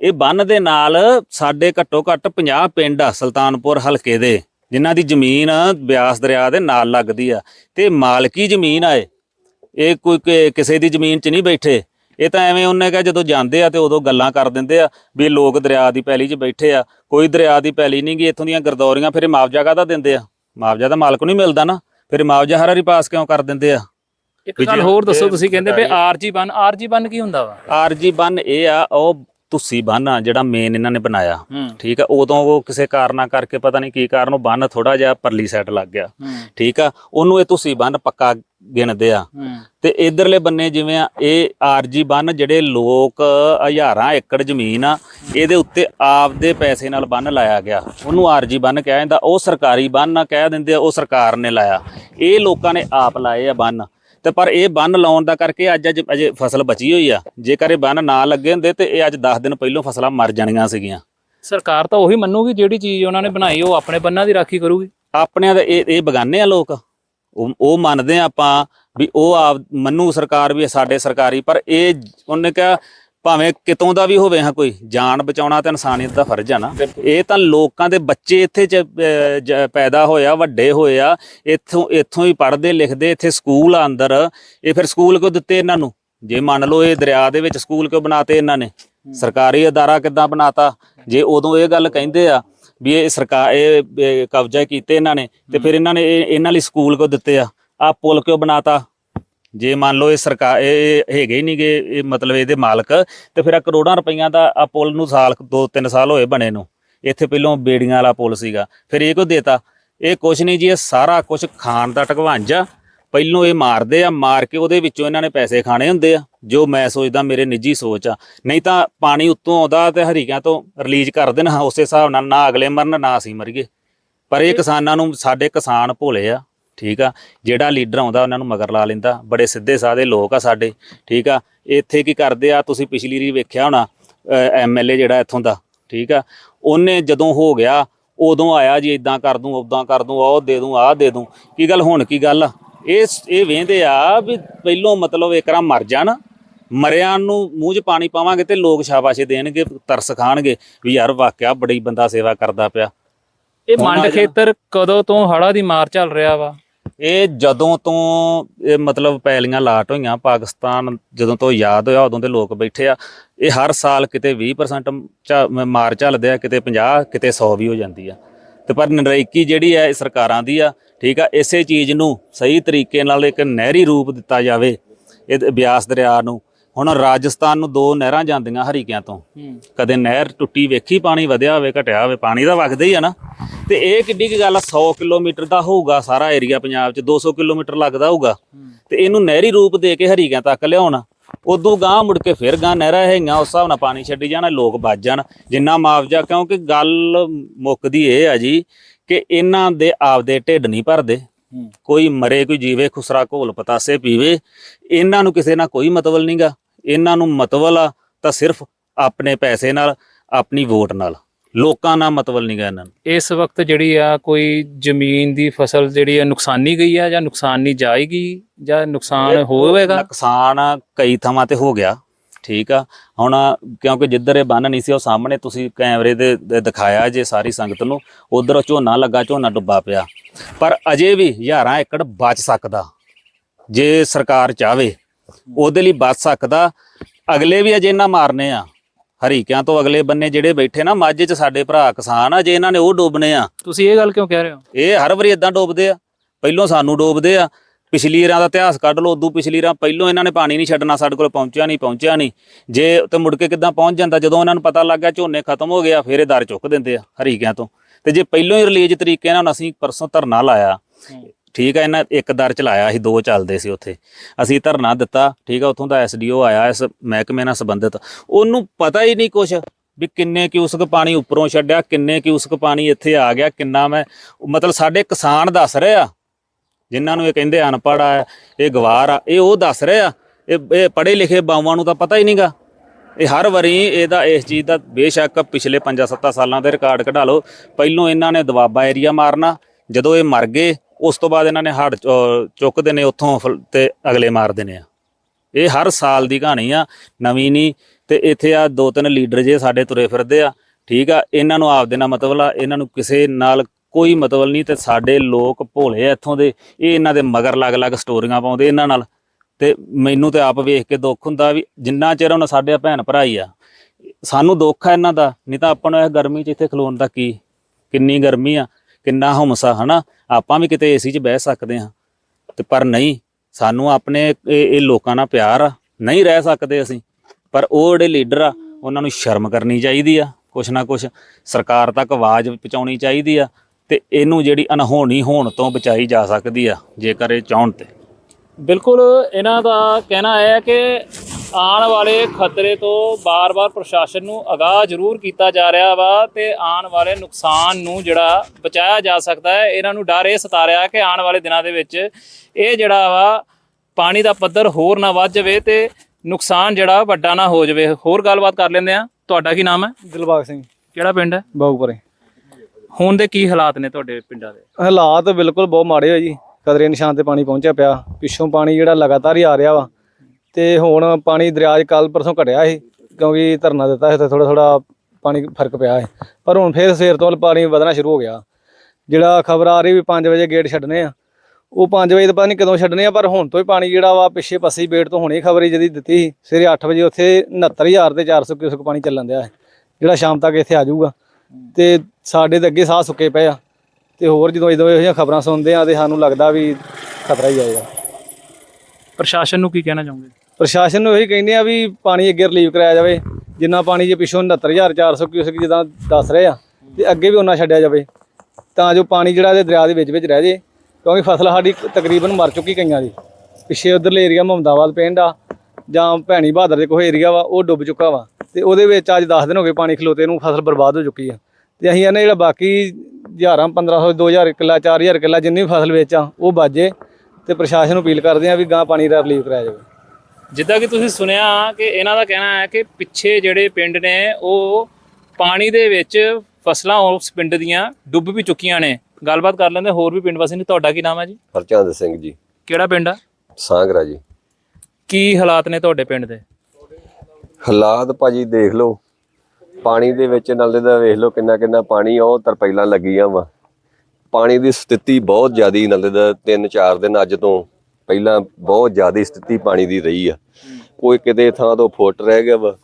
ਇਹ ਬੰਨ ਦੇ ਨਾਲ ਸਾਡੇ ਘੱਟੋ ਘੱਟ 50 ਪਿੰਡ ਆ ਸੁਲਤਾਨਪੁਰ ਹਲਕੇ ਦੇ, ਜਿਨ੍ਹਾਂ ਦੀ ਜ਼ਮੀਨ ਬਿਆਸ ਦਰਿਆ ਦੇ ਨਾਲ ਲੱਗਦੀ ਆ। ਤੇ ਮਾਲਕੀ ਜ਼ਮੀਨ ਆ ਇਹ। ਕੋਈ ਕਿਸੇ ਦੀ ਜ਼ਮੀਨ 'ਚ ਨਹੀਂ ਬੈਠੇ। ਇਹ ਤਾਂ ਐਵੇਂ ਉਹਨੇ ਕਿਹਾ ਜਦੋਂ ਜਾਂਦੇ ਆ ਤੇ ਉਦੋਂ ਗੱਲਾਂ ਕਰ ਦਿੰਦੇ ਆ ਵੀ ਲੋਕ ਦਰਿਆ ਦੀ ਪੈਲੀ 'ਚ ਬੈਠੇ ਆ। ਕੋਈ ਦਰਿਆ ਦੀ ਪੈਲੀ ਨਹੀਂ ਗਈ ਇੱਥੋਂ ਦੀਆਂ ਗਰਦੌਰੀਆਂ ਫਿਰ ਇਹ ਮੁਆਵਜ਼ਾ ਕਾਹਦਾ ਦਿੰਦੇ ਆ? ਮੁਆਵਜ਼ਾ ਤਾਂ ਮਾਲਕ ਨੂੰ ਨਹੀਂ ਮਿਲਦਾ ਨਾ ਫਿਰ ਮੁਆਵਜ਼ਾ ਹਰ ਵਾਰੀ ਪਾਸ ਕਿਉਂ ਕਰ ਦਿੰਦੇ ਆ? ਇੱਕ ਗੱਲ ਹੋਰ ਦੱਸੋ ਤੁਸੀਂ ਕਹਿੰਦੇ ਵੀ ਆਰਜੀ ਬਨ ਆਰਜੀ ਬਨ ਕੀ ਹੁੰਦਾ ਵਾ? ਆਰਜੀ ਬੰਨ ਇਹ ਆ ਉਹ ਤੁਸੀ ਬੰਨ ਆ ਜਿਹੜਾ ਮੇਨ ਇਹਨਾਂ ਨੇ ਬਣਾਇਆ। ਠੀਕ ਆ ਉਦੋਂ ਉਹ ਕਿਸੇ ਕਾਰਨਾ ਕਰਕੇ ਪਤਾ ਨਹੀਂ ਕੀ ਕਾਰਨ ਉਹ ਬੰਨ ਥੋੜਾ ਜਿਹਾ ਪਰਲੀ ਸਾਈਡ ਲੱਗ ਗਿਆ। ਠੀਕ ਆ ਉਹਨੂੰ ਇਹ ਤੁਸੀਂ ਬੰਨ ਪੱਕਾ ਗਿਣਦੇ ਆ। ਤੇ ਇਧਰਲੇ ਬੰਨੇ ਜਿਵੇਂ ਆ ਇਹ ਆਰਜੀ ਬੰਨ ਜਿਹੜੇ ਲੋਕ ਹਜ਼ਾਰਾਂ ਏਕੜ ਜ਼ਮੀਨ ਆ ਇਹਦੇ ਉੱਤੇ ਆਪਦੇ ਪੈਸੇ ਨਾਲ ਬੰਨ ਲਾਇਆ ਗਿਆ। ਉਹਨੂੰ ਆਰਜੀ ਬੰਨ ਕਿਹਾ ਜਾਂਦਾ ਉਹ ਸਰਕਾਰੀ ਬੰਨ ਕਹਿ ਦਿੰਦੇ ਆ ਉਹ ਸਰਕਾਰ ਨੇ ਲਾਇਆ। ਇਹ ਲੋਕਾਂ ਨੇ ਆਪ ਲਾਏ ਆ ਬੰਨ। ਤੇ ਪਰ ਇਹ ਬੰਨ ਲਾਉਣ ਦਾ ਕਰਕੇ ਅੱਜ ਅੱਜ ਅਜੇ ਫਸਲ ਬਚੀ ਹੋਈ ਆ। ਜੇਕਰ ਇਹ ਬੰਨ ਨਾ ਲੱਗੇ ਹੁੰਦੇ ਤੇ ਇਹ ਅੱਜ 10 ਦਿਨ ਪਹਿਲਾਂ ਫਸਲਾਂ ਮਰ ਜਾਣੀਆਂ ਸੀਗੀਆਂ। ਸਰਕਾਰ ਤਾਂ ਉਹੀ ਮੰਨੂਗੀ ਜਿਹੜੀ ਚੀਜ਼ ਉਹਨਾਂ ਨੇ ਬਣਾਈ ਉਹ ਆਪਣੇ ਬੰਨਾਂ ਦੀ ਰਾਖੀ ਕਰੂਗੀ। ਆਪਣਿਆਂ ਦੇ ਇਹ ਇਹ ਬਗਾਨੇ ਆ ਲੋਕ। ਉਹ ਮੰਨਦੇ ਆ ਆਪਾਂ ਵੀ ਉਹ ਆਪ ਮੰਨੂ ਸਰਕਾਰ ਵੀ ਸਾਡੇ ਸਰਕਾਰੀ ਪਰ ਇਹ ਉਹਨੇ ਕਿਹਾ ਭਾਵੇਂ ਕਿਤੋਂ ਦਾ ਵੀ ਹੋਵੇ ਹਾਂ ਕੋਈ ਜਾਨ ਬਚਾਉਣਾ ਤਾਂ ਇਨਸਾਨੀਅਤ ਦਾ ਫਰਜ਼ ਆ ਨਾ। ਇਹ ਤਾਂ ਲੋਕਾਂ ਦੇ ਬੱਚੇ ਇੱਥੇ ਪੈਦਾ ਹੋਇਆ ਵੱਡੇ ਹੋਏ ਆ ਇੱਥੋਂ ਇੱਥੋਂ ਹੀ ਪੜ੍ਹਦੇ ਲਿਖਦੇ ਇੱਥੇ ਸਕੂਲ ਆ ਅੰਦਰ। ਇਹ ਫਿਰ ਸਕੂਲ ਕਿਉਂ ਦਿੱਤੇ ਇਹਨਾਂ ਨੂੰ? ਜੇ ਮੰਨ ਲਓ ਇਹ ਦਰਿਆ ਦੇ ਵਿੱਚ ਸਕੂਲ ਕਿਉਂ ਬਣਾਤੇ ਇਹਨਾਂ ਨੇ? ਸਰਕਾਰੀ ਅਦਾਰਾ ਕਿੱਦਾਂ ਬਣਾਤਾ? ਜੇ ਉਦੋਂ ਇਹ ਗੱਲ ਕਹਿੰਦੇ ਆ ਵੀ ਇਹ ਸਰਕਾਰ ਇਹ ਕਬਜ਼ਾ ਕੀਤੇ ਇਹਨਾਂ ਨੇ ਤੇ ਫਿਰ ਇਹਨਾਂ ਨੇ ਇਹ- ਇਹਨਾਂ ਲਈ ਸਕੂਲ ਕਿਉਂ ਦਿੱਤੇ ਆ? ਆ ਪੁਲ ਕਿਉਂ ਬਣਾਤਾ? ਜੇ ਮੰਨ ਲਓ ਇਹ ਸਰਕਾਰ ਇਹ ਹੈਗੇ ਹੀ ਨਹੀਂਗੇ ਇਹ ਮਤਲਬ ਇਹਦੇ ਮਾਲਕ ਤੇ ਫਿਰ ਆ ਕਰੋੜਾਂ ਰੁਪਈਆਂ ਦਾ ਆ ਪੁਲ ਨੂੰ ਸਾਲ 2-3 ਸਾਲ ਹੋਏ ਬਣੇ ਨੂੰ। ਇੱਥੇ ਪਹਿਲੋਂ ਬੇੜੀਆਂ ਵਾਲਾ ਪੁਲ ਸੀਗਾ। ਫਿਰ ਇਹ ਕਿਉਂ ਦੇਤਾ? ਇਹ ਕੁਛ ਨਹੀਂ ਜੀ ਇਹ ਸਾਰਾ ਕੁਝ ਖਾਣ ਦਾ ਟਕਵਾਂਜ ਆ। ਪਹਿਲੋਂ ਇਹ ਮਾਰਦੇ ਆ ਮਾਰ ਕੇ ਉਹਦੇ ਵਿੱਚੋਂ ਇਹਨਾਂ ਨੇ ਪੈਸੇ ਖਾਣੇ ਹੁੰਦੇ ਆ ਜੋ ਮੈਂ ਸੋਚਦਾ ਮੇਰੇ ਨਿੱਜੀ ਸੋਚ ਆ। ਨਹੀਂ ਤਾਂ ਪਾਣੀ ਉੱਤੋਂ ਆਉਂਦਾ ਤੇ ਹਰੀਕਾਂ ਤੋਂ ਰਿਲੀਜ਼ ਕਰ ਦੇਣ ਉਸੇ ਹਿਸਾਬ ਨਾਲ ਨਾ ਅਗਲੇ ਮਰਨ ਨਾ ਅਸੀਂ ਮਰੀਏ। ਪਰ ਇਹ ਕਿਸਾਨਾਂ ਨੂੰ ਸਾਡੇ ਕਿਸਾਨ ਭੋਲੇ ਆ। ਠੀਕ ਆ? ਜਿਹੜਾ ਲੀਡਰ ਆਉਂਦਾ, ਉਹਨਾਂ ਨੂੰ ਮਗਰ ਲਾ ਲੈਂਦਾ। ਬੜੇ ਸਿੱਧੇ ਸਾਦੇ ਲੋਕ ਆ ਸਾਡੇ, ਠੀਕ ਆ? ਇੱਥੇ ਕੀ ਕਰਦੇ ਆ? ਤੁਸੀਂ ਪਿਛਲੀ ਰੀ ਵੇਖਿਆ ਹੋਣਾ ਐਮਐਲਏ ਜਿਹੜਾ ਇੱਥੋਂ ਦਾ, ਠੀਕ ਆ? ਉਹਨੇ ਜਦੋਂ ਹੋ ਗਿਆ, ਉਦੋਂ ਆਇਆ ਜੀ ਇਦਾਂ ਕਰ ਦੂੰ ਉਦਾਂ ਕਰ ਦੂੰ ਉਹ ਦੇ ਦੂੰ, ਆਹ ਦੇ ਦੂੰ। ਕੀ ਗੱਲ, ਹੁਣ ਕੀ ਗੱਲ? ਇਹ ਇਹ ਵੇਂਦੇ ਆ ਵੀ ਪਹਿਲੋਂ ਮਤਲਬ ਇੱਕ ਵਾਰ ਮਰ ਜਾਣ, ਮਰਿਆਂ ਨੂੰ ਮੂੰਹ 'ਚ ਪਾਣੀ ਪਾਵਾਂਗੇ ਤੇ ਲੋਕ ਸ਼ਾਬਾਸ਼ੇ ਦੇਣਗੇ, ਤਰਸ ਖਾਣਗੇ, ਵੀ ਯਾਰ ਵਾਕਿਆ ਬੜੀ ਬੰਦਾ ਸੇਵਾ ਕਰਦਾ ਪਿਆ। ਇਹ ਮੰਡ। ਖੇਤਰ ਕਦੋਂ ਤੋਂ ਹੜ੍ਹਾਂ ਦੀ ਮਾਰ ਚੱਲ ਰਿਹਾ ਵਾ? ਇਹ ਜਦੋਂ ਤੋਂ ਇਹ ਮਤਲਬ ਪੈਲੀਆਂ ਲਾਟ ਹੋਈਆਂ ਪਾਕਿਸਤਾਨ ਜਦੋਂ ਤੋਂ ਯਾਦ ਹੋਇਆ ਉਦੋਂ ਦੇ ਲੋਕ ਬੈਠੇ ਆ। ਇਹ ਹਰ ਸਾਲ ਕਿਤੇ 20% ਚਾ- ਮ- ਮਾਰ ਚੱਲਦੇ ਆ ਕਿਤੇ 50 ਕਿਤੇ 100 ਵੀ ਹੋ ਜਾਂਦੀ ਆ। ਤੇ ਪਰ ਨਰੇਕੀ ਜਿਹੜੀ ਆ ਇਹ ਸਰਕਾਰਾਂ ਦੀ ਆ ਠੀਕ ਆ? ਇਸੇ ਚੀਜ਼ ਨੂੰ ਸਹੀ ਤਰੀਕੇ ਨਾਲ ਇੱਕ ਨਹਿਰੀ ਰੂਪ ਦਿੱਤਾ ਜਾਵੇ ਇਹ ਬਿਆਸ ਦਰਿਆ ਨੂੰ। ਹੁਣ ਰਾਜਸਥਾਨ ਨੂੰ ਦੋ ਨਹਿਰਾਂ ਜਾਂਦੀਆਂ ਹਰੀਕਿਆਂ ਤੋਂ। ਕਦੇ ਨਹਿਰ ਟੁੱਟੀ ਵੇਖੀ ਪਾਣੀ ਵਧਿਆ ਹੋਵੇ ਘਟਿਆ ਹੋਵੇ ਪਾਣੀ ਤਾਂ ਵਗਦਾ ਹੀ ਆ ਨਾ। ਤੇ ਇਹ ਕਿੱਡੀ ਕੀ ਗੱਲ ਆ 100 ਕਿਲੋਮੀਟਰ ਦਾ ਹੋਊਗਾ ਸਾਰਾ ਏਰੀਆ ਪੰਜਾਬ 'ਚ 200 ਕਿਲੋਮੀਟਰ ਲੱਗਦਾ ਹੋਊਗਾ। ਤੇ ਇਹਨੂੰ ਨਹਿਰੀ ਰੂਪ ਦੇ ਕੇ ਹਰੀਕਿਆਂ ਤੱਕ ਲਿਆਉਣਾ। ਉਦੋਂ ਗਾਂ ਮੁੜ ਕੇ ਫਿਰ ਗਾਂ ਨਹਿਰਾਂ ਹੈਗੀਆਂ ਉਸ ਹਿਸਾਬ ਨਾਲ ਪਾਣੀ ਛੱਡੀ ਜਾਣਾ ਲੋਕ ਬਚ ਜਾਣ। ਜਿੰਨਾ ਮੁਆਵਜ਼ਾ ਕਿਉਂਕਿ ਗੱਲ ਮੁੱਕਦੀ ਇਹ ਆ ਜੀ ਕਿ ਇਹਨਾਂ ਦੇ ਆਪਦੇ ਢਿੱਡ ਨਹੀਂ ਭਰਦੇ। ਕੋਈ ਮਰੇ ਕੋਈ ਜੀਵੇ ਖੁਸਰਾ ਘੋਲ ਪਤਾਸੇ ਪੀਵੇ। ਇਹਨਾਂ ਨੂੰ ਕਿਸੇ ਨਾਲ ਕੋਈ ਮਤਲਬ ਨਹੀਂਗਾ ਇਹਨਾਂ ਨੂੰ ਮਤਲਬ ਆ ਤਾਂ ਸਿਰਫ ਆਪਣੇ ਪੈਸੇ ਨਾਲ ਆਪਣੀ ਵੋਟ ਨਾਲ। ਲੋਕਾਂ ਨਾਲ ਮਤਲਬ ਨਹੀਂਗਾ ਇਹਨਾਂ ਨੂੰ। ਇਸ ਵਕਤ ਜਿਹੜੀ ਆ ਕੋਈ ਜ਼ਮੀਨ ਦੀ ਫਸਲ ਜਿਹੜੀ ਆ ਨੁਕਸਾਨੀ ਗਈ ਆ ਜਾਂ ਨੁਕਸਾਨੀ ਜਾਏਗੀ ਜਾਂ ਨੁਕਸਾਨ ਹੋਵੇਗਾ? ਨੁਕਸਾਨ ਕਈ ਥਾਵਾਂ ਤੇ ਹੋ ਗਿਆ ਠੀਕ ਆ। ਹੁਣ ਕਿਉਂਕਿ ਜਿੱਧਰ ਇਹ ਬੰਨ ਨਹੀਂ ਸੀ ਉਹ ਸਾਹਮਣੇ ਤੁਸੀਂ ਕੈਮਰੇ ਦੇ ਦੇ ਦਿਖਾਇਆ ਜੇ ਸਾਰੀ ਸੰਗਤ ਨੂੰ ਉਧਰ ਝੋਨਾ ਲੱਗਾ ਝੋਨਾ ਡੁੱਬਾ ਪਿਆ। ਪਰ ਅਜੇ ਵੀ ਹਜ਼ਾਰਾਂ ਏਕੜ ਬਚ ਸਕਦਾ ਜੇ ਸਰਕਾਰ ਚਾਵੇ ਉਹਦੇ ਲਈ ਬਚ ਸਕਦਾ। ਅਗਲੇ ਵੀ ਅਜੇ ਨਾ ਮਾਰਨੇ ਆ। ਹਰੀਕਿਆਂ ਤੋਂ ਅਗਲੇ ਬੰਨੇ ਜਿਹੜੇ ਬੈਠੇ ਨਾ ਮਾਝੇ 'ਚ ਸਾਡੇ ਭਰਾ ਕਿਸਾਨ ਆ ਜੇ ਇਹਨਾਂ ਨੇ ਉਹ ਡੋਬਨੇ ਆ। ਤੁਸੀਂ ਇਹ ਗੱਲ ਕਿਉਂ ਕਹਿ ਰਹੇ ਹੋ? ਇਹ ਹਰ ਵਾਰੀ ਇਦਾਂ ਡੋਬਦੇ ਆ। ਪਹਿਲੋਂ ਸਾਨੂੰ ਡੋਬਦੇ ਆ। ਪਿਛਲੀ ਰਾਂ ਦਾ ਇਤਿਹਾਸ ਕੱਢ ਲਓ ਉਦੋਂ ਪਿਛਲੀ ਰਾਂ ਪਹਿਲੋਂ ਇਹਨਾਂ ਨੇ ਪਾਣੀ ਨਹੀਂ ਛੱਡਣਾ ਸਾਡੇ ਕੋਲ ਪਹੁੰਚਿਆ ਨਹੀਂ ਪਹੁੰਚਿਆ ਨਹੀਂ। ਜੇ ਤੇ ਮੁੜ ਕੇ ਕਿੱਦਾਂ ਪਹੁੰਚ ਜਾਂਦਾ ਜਦੋਂ ਇਹਨਾਂ ਨੂੰ ਪਤਾ ਲੱਗ ਗਿਆ ਝੋਨੇ ਖਤਮ ਹੋ ਗਿਆ ਫਿਰ ਇਹ ਦਰ ਚੁੱਕ ਦਿੰਦੇ ਆ ਹਰੀਕਿਆਂ ਤੋਂ। ਤੇ ਜੇ ਪਹਿਲੋਂ ਹੀ ਰਿਲੀਜ਼ ਤਰੀਕੇ ਨਾਲ ਅਸੀਂ ਪਰਸੋਂ ਧਰਨਾ ਲਾਇਆ ਠੀਕ ਹੈ ਇਹਨਾਂ ਇੱਕ ਦਰ ਚਲਾਇਆ ਸੀ, ਦੋ ਚੱਲਦੇ ਸੀ ਉੱਥੇ। ਅਸੀਂ ਧਰਨਾ ਦਿੱਤਾ, ਠੀਕ ਹੈ ਉੱਥੋਂ ਦਾ ਐਸਡੀਓ ਆਇਆ, ਇਸ ਮਹਿਕਮੇ ਨਾਲ ਸੰਬੰਧਿਤ। ਉਹਨੂੰ ਪਤਾ ਹੀ ਨਹੀਂ ਕੁਛ ਵੀ ਕਿੰਨੇ ਕਿਊਸਕ ਪਾਣੀ ਉੱਪਰੋਂ ਛੱਡਿਆ, ਕਿੰਨੇ ਕਿਊਸਕ ਪਾਣੀ ਇੱਥੇ ਆ ਗਿਆ, ਕਿੰਨਾ ਮੈਂ, ਮਤਲਬ ਸਾਡੇ ਕਿਸਾਨ ਦੱਸ ਰਹੇ ਆ, ਜਿਨ੍ਹਾਂ ਨੂੰ ਇਹ ਕਹਿੰਦੇ ਅਨਪੜ੍ਹ ਆ, ਇਹ ਗਵਾਰ ਆ, ਇਹ ਉਹ ਦੱਸ ਰਹੇ ਆ, ਇਹ ਇਹ ਪੜ੍ਹੇ ਲਿਖੇ ਬਾਵਾਂ ਨੂੰ ਤਾਂ ਪਤਾ ਹੀ ਨਹੀਂਗਾ। ਇਹ ਹਰ ਵਾਰੀ ਇਹਦਾ, ਇਸ ਚੀਜ਼ ਦਾ ਬੇਸ਼ੱਕ ਪਿਛਲੇ 5-7 ਸਾਲਾਂ ਦੇ ਰਿਕਾਰਡ ਕਢਾ ਲਓ। ਪਹਿਲੋਂ ਇਹਨਾਂ ਨੇ ਦਵਾਬਾ ਏਰੀਆ ਮਾਰਨਾ, ਜਦੋਂ ਇਹ ਮਰ ਗਏ ਉਸ ਤੋਂ ਬਾਅਦ ਇਹਨਾਂ ਨੇ ਹੜ ਚੁੱਕਦੇ ਨੇ ਉੱਥੋਂ ਫਲ- ਤੇ ਅਗਲੇ ਮਾਰਦੇ ਨੇ ਆ। ਇਹ ਹਰ ਸਾਲ ਦੀ ਕਹਾਣੀ ਆ, ਨਵੀਂ ਨਹੀਂ, ਤੇ ਇੱਥੇ ਆ ਦੋ ਤਿੰਨ ਲੀਡਰ ਜੇ ਸਾਡੇ ਤੁਰੇ ਫਿਰਦੇ ਆ, ਠੀਕ ਆ, ਇਹਨਾਂ ਨੂੰ ਆਪਦੇ ਨਾਲ ਮਤਲਬ ਆ, ਇਹਨਾਂ ਨੂੰ ਕਿਸੇ ਨਾਲ ਕੋਈ ਮਤਲਬ ਨਹੀਂ, ਤੇ ਸਾਡੇ ਲੋਕ ਭੋਲੇ ਆ ਇੱਥੋਂ ਦੇ, ਇਹ ਇਹਨਾਂ ਦੇ ਮਗਰ ਲੱਗ-ਲੱਗ ਸਟੋਰੀਆਂ ਪਾਉਂਦੇ ਇਹਨਾਂ ਨਾਲ, ਤੇ ਮੈਨੂੰ ਤੇ ਆਪ ਵੇਖ ਕੇ ਦੁੱਖ ਹੁੰਦਾ ਵੀ ਜਿੰਨਾ ਚਿਰ ਉਹਨਾਂ ਸਾਡੇ ਭੈਣ ਭਰਾ ਹੀ ਆ, ਸਾਨੂੰ ਦੁੱਖ ਆ ਇਹਨਾਂ ਦਾ, ਨਹੀਂ ਤਾਂ ਆਪਾਂ ਨੂੰ ਇਹ ਗਰਮੀ 'ਚ ਇੱਥੇ ਖਲੋਣ ਦਾ ਕੀ, ਕਿੰਨੀ ਗਰਮੀ ਆ। ਕਿੰਨਾ ਹਮਸਾ, ਹਨਾ? ਆਪਾਂ ਵੀ ਕਿਤੇ ਏਸੀ 'ਚ ਬਹਿ ਸਕਦੇ ਹਾਂ। ਤੇ ਪਰ ਨਹੀਂ, ਸਾਨੂੰ ਆਪਣੇ ਇਹ ਲੋਕਾਂ ਨਾਲ ਪਿਆਰ ਆ। ਨਹੀਂ ਰਹਿ ਸਕਦੇ ਅਸੀਂ। ਪਰ ਉਹ ਜਿਹੜੇ ਲੀਡਰ ਆ, ਉਹਨਾਂ ਨੂੰ ਸ਼ਰਮ ਕਰਨੀ ਚਾਹੀਦੀ ਆ, ਕੁਛ ਨਾ ਕੁਛ। ਸਰਕਾਰ ਤੱਕ ਆਵਾਜ਼ ਪਹੁੰਚਾਉਣੀ ਚਾਹੀਦੀ ਆ ਤੇ ਇਹਨੂੰ ਜਿਹੜੀ ਅਨਹੋਣੀ ਹੋਣ ਤੋਂ ਬਚਾਈ ਜਾ ਸਕਦੀ ਆ, ਜੇਕਰ ਇਹ ਚਾਹਣ ਤੇ। ਬਿਲਕੁਲ, ਇਹਨਾਂ ਦਾ ਕਹਿਣਾ ਹੈ ਕਿ ਆਉਣ ਵਾਲੇ ਖਤਰੇ ਤੋਂ ਬਾਰ-ਬਾਰ ਪ੍ਰਸ਼ਾਸਨ ਨੂੰ ਅਗਾਹ ਜ਼ਰੂਰ ਕੀਤਾ ਜਾ ਰਿਹਾ ਵਾ ਤੇ ਆਉਣ ਵਾਲੇ ਨੁਕਸਾਨ ਨੂੰ ਜਿਹੜਾ ਬਚਾਇਆ ਜਾ ਸਕਦਾ ਹੈ ਇਹਨਾਂ ਨੂੰ ਡਰ ਇਹ ਸਤਾ ਰਿਹਾ ਕਿ ਆਉਣ ਵਾਲੇ ਦਿਨਾਂ ਦੇ ਵਿੱਚ ਇਹ ਜਿਹੜਾ ਵਾ ਪਾਣੀ ਦਾ ਪੱਧਰ ਹੋਰ ਨਾ ਵੱਧ ਜਾਵੇ ਤੇ ਨੁਕਸਾਨ ਜਿਹੜਾ ਵੱਡਾ ਨਾ ਹੋ ਜਾਵੇ। ਹੋਰ ਗੱਲਬਾਤ ਕਰ ਲੈਂਦੇ ਆ ਤੁਹਾਡਾ ਕੀ ਨਾਮ ਹੈ? ਦਿਲਬਾਗ ਸਿੰਘ। ਕਿਹੜਾ ਪਿੰਡ ਹੈ? ਬਾਗਪੁਰੇ ਹੁਣ ਦੇ ਕੀ ਹਾਲਾਤ ਨੇ ਤੁਹਾਡੇ ਪਿੰਡਾਂ ਦੇ? ਹਾਲਾਤ ਬਿਲਕੁਲ ਬਹੁਤ ਮਾੜੇ ਹੋਏ ਜੀ। ਕਦਰੇ ਨਿਸ਼ਾਨ ਤੇ ਪਾਣੀ ਪਹੁੰਚਿਆ ਪਿਆ। ਪਿੱਛੋਂ ਪਾਣੀ ਜਿਹੜਾ ਲਗਾਤਾਰ ਹੀ ਆ ਰਿਹਾ ਵਾ। ਤੇ ਹੁਣ ਪਾਣੀ ਦਰਿਆ 'ਚ ਕੱਲ ਪਰਸੋਂ ਘਟਿਆ ਸੀ, ਕਿਉਂਕਿ ਧਰਨਾ ਦਿੱਤਾ ਸੀ ਤੇ ਥੋੜਾ ਥੋੜਾ ਪਾਣੀ ਫ਼ਰਕ ਪਿਆ ਹੈ ਪਰ ਹੁਣ ਫੇਰ ਸਵੇਰ ਤੋਂ ਪਾਣੀ ਵਧਣਾ ਸ਼ੁਰੂ ਹੋ ਗਿਆ। ਜਿਹੜਾ ਖਬਰ ਆ ਰਹੀ ਵੀ 5 ਵਜੇ ਗੇਟ ਛੱਡਣੇ ਆ, ਉਹ 5 ਵਜੇ ਤਾਂ ਪਤਾ ਨਹੀਂ ਕਦੋਂ ਛੱਡਣੇ ਆ, ਪਰ ਹੁਣ ਤੋਂ ਹੀ ਪਾਣੀ ਜਿਹੜਾ ਵਾ ਪਿੱਛੇ ਪੱਸੀ ਬੇਟ ਤੋਂ ਹੁਣੇ ਖਬਰ ਜਿਹਦੀ ਦਿੱਤੀ ਸੀ, ਸਵੇਰੇ 8 ਵਜੇ ਉੱਥੇ 69000 ਤੇ 400 ਕਿਊਸਕ ਪਾਣੀ ਚੱਲਣ ਦਿਆ ਜਿਹੜਾ ਸ਼ਾਮ ਤੱਕ ਇੱਥੇ ਆ ਜਾਊਗਾ। ਤੇ ਸਾਡੇ ਦੇ ਅੱਗੇ ਸਾਹ ਸੁੱਕੇ ਪਏ ਆ, ਤੇ ਹੋਰ ਜਦੋਂ ਇਦੋਂ ਇਹੋ ਜਿਹੀਆਂ ਖਬਰਾਂ ਸੁਣਦੇ ਆ ਤੇ ਸਾਨੂੰ ਲੱਗਦਾ ਵੀ ਖਤਰਾ ਹੀ ਆਏਗਾ। ਪ੍ਰਸ਼ਾਸਨ ਨੂੰ ਕੀ ਕਹਿਣਾ ਚਾਹੋਗੇ? ਪ੍ਰਸ਼ਾਸਨ ਨੂੰ ਇਹੀ ਕਹਿੰਦੇ ਆ ਵੀ ਪਾਣੀ ਅੱਗੇ ਰਿਲੀਵ ਕਰਾਇਆ ਜਾਵੇ। ਜਿੰਨਾ ਪਾਣੀ ਜੇ ਪਿੱਛੋਂ 69400 ਕਿਊਸਕ ਜਿੱਦਾਂ ਦੱਸ ਰਹੇ ਆ, ਤੇ ਅੱਗੇ ਵੀ ਉਹਨਾਂ ਛੱਡਿਆ ਜਾਵੇ। ਤਾਂ ਜੋ ਪਾਣੀ ਜਿਹੜਾ ਇਹਦੇ ਦਰਿਆ ਦੇ ਵਿੱਚ ਵਿੱਚ ਰਹਿ ਜੇ, ਕਿਉਂਕਿ ਫਸਲ ਸਾਡੀ ਤਕਰੀਬਨ ਮਰ ਚੁੱਕੀ ਕਈਆਂ ਦੀ। ਪਿੱਛੇ ਉਧਰਲੇ ਏਰੀਆ ਮੁਹੰਮਦਾਬਾਦ ਪਿੰਡ ਆ, ਜਾਂ ਭੈਣੀ ਬਹਾਦਰ ਦੇ ਕੋਈ ਏਰੀਆ ਵਾ, ਉਹ ਡੁੱਬ ਚੁੱਕਾ ਵਾ। ਤੇ ਉਹਦੇ ਵਿੱਚ ਅੱਜ 10 ਦਿਨ ਹੋ ਗਏ ਪਾਣੀ ਖਲੋਤੇ ਨੂੰ, ਫਸਲ ਬਰਬਾਦ ਹੋ ਚੁੱਕੀ ਆ। ਤੇ ਅਸੀਂ ਇਹਨੇ ਜਿਹੜਾ ਬਾਕੀ ਹਜ਼ਾਰਾਂ 1500 2000 ਕਿੱਲਾ 4000 ਕਿੱਲਾ ਜਿੰਨੀ ਵੀ ਫਸਲ ਵਿੱਚ ਆ, ਉਹ ਬਾਜੇ ਤੇ ਪ੍ਰਸ਼ਾਸਨ ਨੂੰ ਅਪੀਲ ਕਰਦੇ ਆ ਵੀ ਗਾਂ ਪਾਣੀ ਦਾ ਰਿਲੀਵ ਕਰਾਇਆ ਜਾਵੇ। ਜਿੱਦਾਂ ਕਿ ਤੁਸੀਂ ਸੁਣਿਆ ਕਿ ਇਹਨਾਂ ਦਾ ਕਹਿਣਾ ਹੈ ਕਿ ਪਿੱਛੇ ਜਿਹੜੇ ਪਿੰਡ ਨੇ ਉਹ ਪਾਣੀ ਦੇ ਵਿੱਚ ਫਸਲਾਂ ਉਸ ਪਿੰਡ ਦੀਆਂ ਡੁੱਬ ਵੀ ਚੁੱਕੀਆਂ ਨੇ। ਗੱਲਬਾਤ ਕਰ ਲੈਂਦੇ ਹੋਰ ਵੀ ਪਿੰਡ ਵਾਸੀ ਨੇ। ਤੁਹਾਡਾ ਕੀ ਨਾਮ ਹੈ ਜੀ? ਹਰਚੰਦ ਸਿੰਘ ਜੀ। ਕਿਹੜਾ ਪਿੰਡ ਆ? ਸਾਂਗਰਾ ਜੀ। ਕੀ ਹਾਲਾਤ ਨੇ ਤੁਹਾਡੇ ਪਿੰਡ ਦੇ? ਹਾਲਾਤ ਭਾਜੀ ਦੇਖ ਲਓ। ਪਾਣੀ ਦੇ ਵਿੱਚ ਨਾਲੇ ਦਾ ਵੇਖ ਲਓ ਕਿੰਨਾ ਕਿੰਨਾ ਪਾਣੀ ਆ, ਉਹ ਤਰਪੈਲਾਂ ਲੱਗੀਆਂ ਵਾ। ਪਾਣੀ ਦੀ ਸਥਿਤੀ ਬਹੁਤ ਜ਼ਿਆਦੀ ਨਾਲੇ ਦਾ 3-4 ਦਿਨ ਅੱਜ ਤੋਂ। ਪਹਿਲਾਂ ਬਹੁਤ ਜ਼ਿਆਦਾ ਸਥਿਤੀ ਪਾਣੀ ਦੀ ਰਹੀ ਆ। ਕੋਈ ਕਿਤੇ ਥਾਂ ਤੋਂ ਫੁੱਟ ਰਹਿ ਗਿਆ ਵਾ,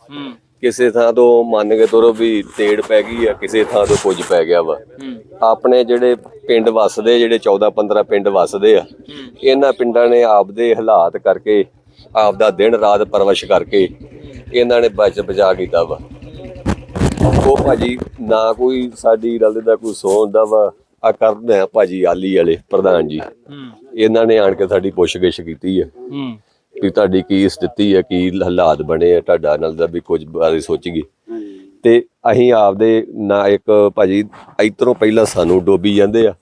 ਕਿਸੇ ਥਾਂ ਤੋਂ ਮੰਨ ਕੇ ਤੁਰੋ ਵੀ ਤੇੜ ਪੈ ਗਈ ਆ, ਕਿਸੇ ਥਾਂ ਤੋਂ ਕੁਝ ਪੈ ਗਿਆ ਵਾ। ਆਪਣੇ ਜਿਹੜੇ ਪਿੰਡ ਵਸਦੇ, ਜਿਹੜੇ 14-15 ਪਿੰਡ ਵਸਦੇ ਆ, ਇਹਨਾਂ ਪਿੰਡਾਂ ਨੇ ਆਪਦੇ ਹਾਲਾਤ ਕਰਕੇ, ਆਪਦਾ ਦਿਨ ਰਾਤ ਪਰਵਿਸ਼ ਕਰਕੇ ਇਹਨਾਂ ਨੇ ਬਚ ਬਚਾ ਕੀਤਾ ਵਾ। ਉਹ ਭਾਜੀ, ਨਾ ਕੋਈ ਸਾਡੀ ਰਲ ਦਾ ਕੋਈ ਸੋਚਦਾ ਵਾ ਆ ਕਰਦੇ ਆ ਭਾਜੀ ਆਲੀ ਵਾਲੇ ਪ੍ਰਧਾਨ ਜੀ। ਇਹਨਾਂ ਨੇ ਆਣ ਕੇ ਸਾਡੀ ਪੁੱਛਗਿੱਛ ਕੀਤੀ ਹੈ ਹੂੰ। ਵੀ ਤੁਹਾਡੀ ਕੀ ਸਥਿਤੀ ਹੈ ਕੀ ਹਾਲਾਤ ਬਣੇ ਆ ਤੁਹਾਡਾ ਨਾਲ ਦਾ ਵੀ ਕੁਝ ਬਾਰੇ ਸੋਚੀਏ। ਤੇ ਅਸੀਂ ਆਪਦੇ ਨਾ ਇੱਕ ਭਾਜੀ ਇਧਰੋਂ ਪਹਿਲਾਂ ਸਾਨੂੰ ਡੋਬੀ ਜਾਂਦੇ ਆ।